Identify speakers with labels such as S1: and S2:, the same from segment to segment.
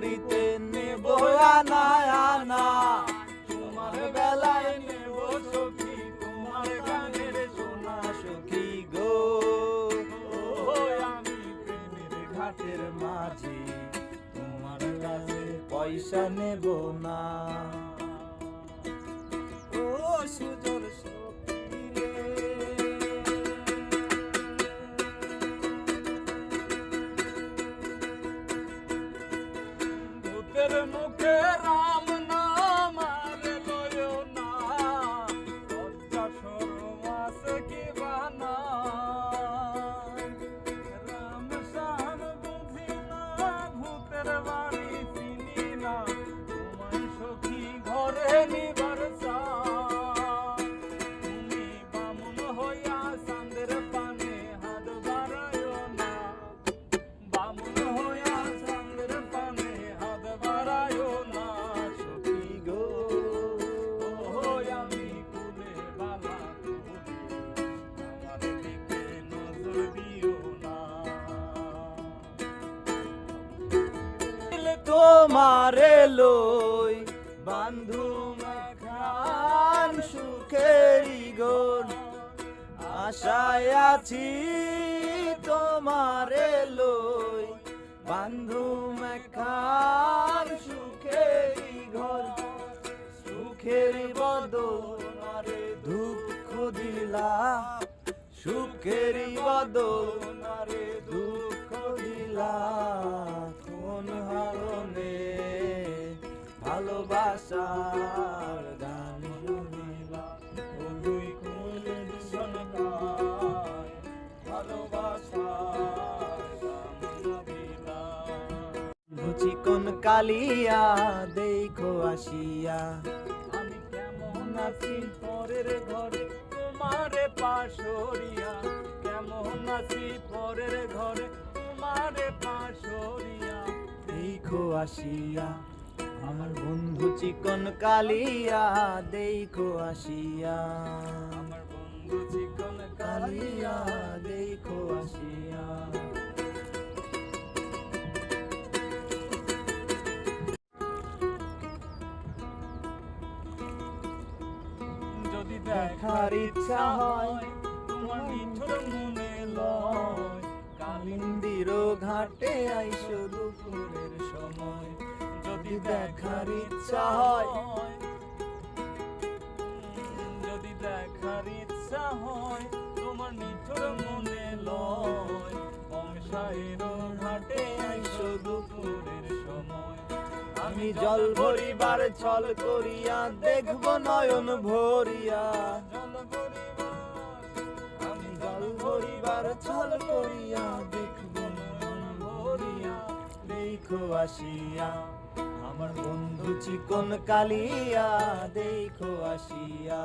S1: করিতে নেব আনা আনা। তোমার বেলায় নেব সখী, তোমার গানের সোনা সখী গো। আমি প্রেমের ঘাটের মাঝি, তোমার কাছে পয়সা নেব না। ও সুজন তোমারে লই বান্ধু খান সুখেরি গোন আশায় আছি তোমারে লই বান্ধু খান সুখেরি ঘর সুখের বদনারে দুঃখ দিলা। সুখের বদনারে দুঃখ দিলা। ভালোবাসার গান শুনিলা ও দুই কোলে ভীষণ গায়। ভালোবাসার গান শুনিলা বুঝি কোন কালিয়া, দেখো আসিয়া। আমি কেমন আছি পরের ঘরে, তোমারে পাশরিয়া কেমন আছি পরের ঘরে, তোমারে পাশরিয়া দেখো আসিয়া। বন্ধু চিকন কালিয়া, দেখো আসিয়া। আমার বন্ধু চিকন কালিয়া, দেখো আসিয়া। যদি দেখার ইচ্ছা হয়, তোমার নিঠুর মনে লয়। কালিন্দির ঘাটে আইসো যদি দেখার ইচ্ছা হয়। যদি দেখার ইচ্ছা হয়, তোমার নিঠুর মনে লয়। কমসাইর ঘাটে আইসো দুপুরের সময়। আমি জল ভরিবার ছল করিয়া দেখব নয়ন ভরিয়া। আমি জল ভরিবার ছল করিয়া দেখব নয়ন ভরিয়া। দেখো আসিয়া আমার বন্ধু চিকন কালিয়া দেখো আসিয়া।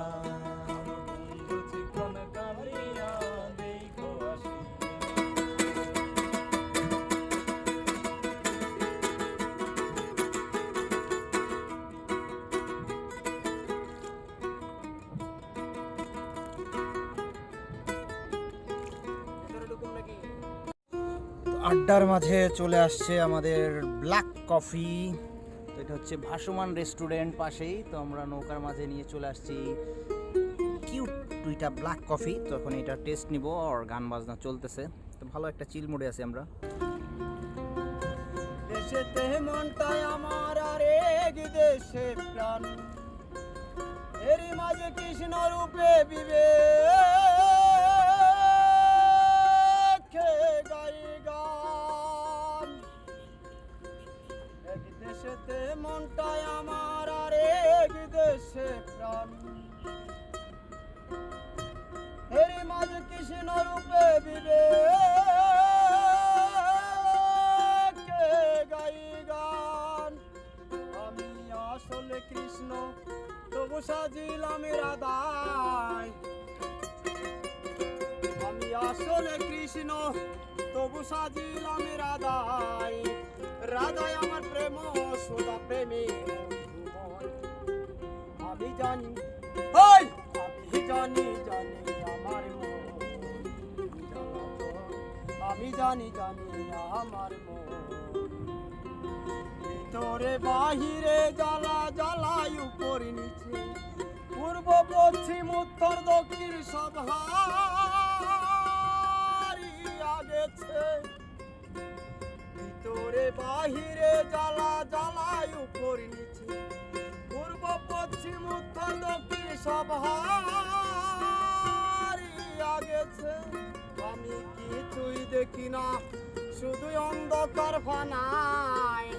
S2: আড্ডার মাঝে চলে আসছে আমাদের ব্ল্যাক কফি। তো এটা হচ্ছে ভাসমান রেস্টুরেন্ট পাশেই। তো আমরা নৌকার মাঝে নিয়ে চলে আসছি। কিউট দুইটা ব্ল্যাক কফি। তো এখন এটা টেস্ট নিব, আর গান বাজনা চলতেছে। তো ভালো একটা চিল মোডে আছি আমরা।
S1: আমার প্রাণ। মাঝে কৃষ্ণ রূপে দেশেতে, মনটাই আমার আর এক দেশে প্রাণ। এরই মাঝে কৃষ্ণ রূপে বিবেক গাই গান। আমি আসলে কৃষ্ণ, তবু সাজিলাম রাধায় আমি আসলে কৃষ্ণ, তবু সাজিলাম রাধায় রাধায় আমার প্রেম প্রেমে আমি জানি আমি জানি জানি আমার আমি জানি জানি আমার
S3: ভিতরে বাহিরে জ্বালা জ্বালাই উপর নিচে। পূর্ব পশ্চিম উত্তর দক্ষিণ সভা গেছে ভিতরে, বাহিরে, জ্বালা জ্বালায় উপর নিচে। পূর্ব, পশ্চিম, উত্তর, দক্ষিণ সব আগেছে। আমি কিছুই দেখি না শুধু অন্ধকার ফানায়।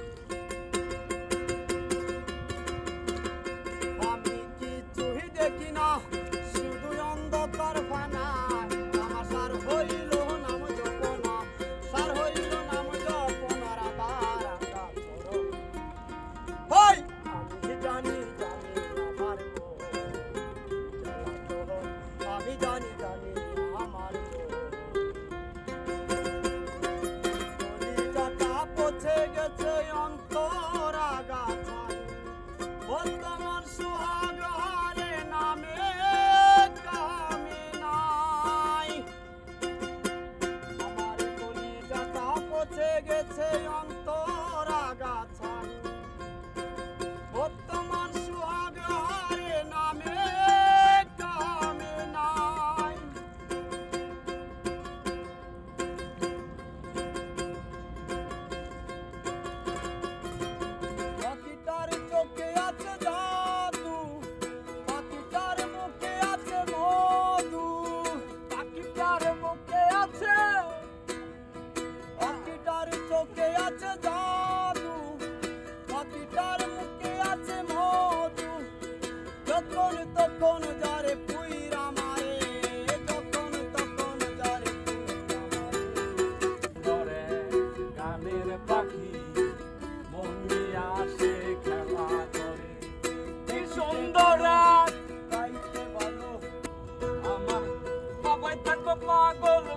S1: white panther flag will the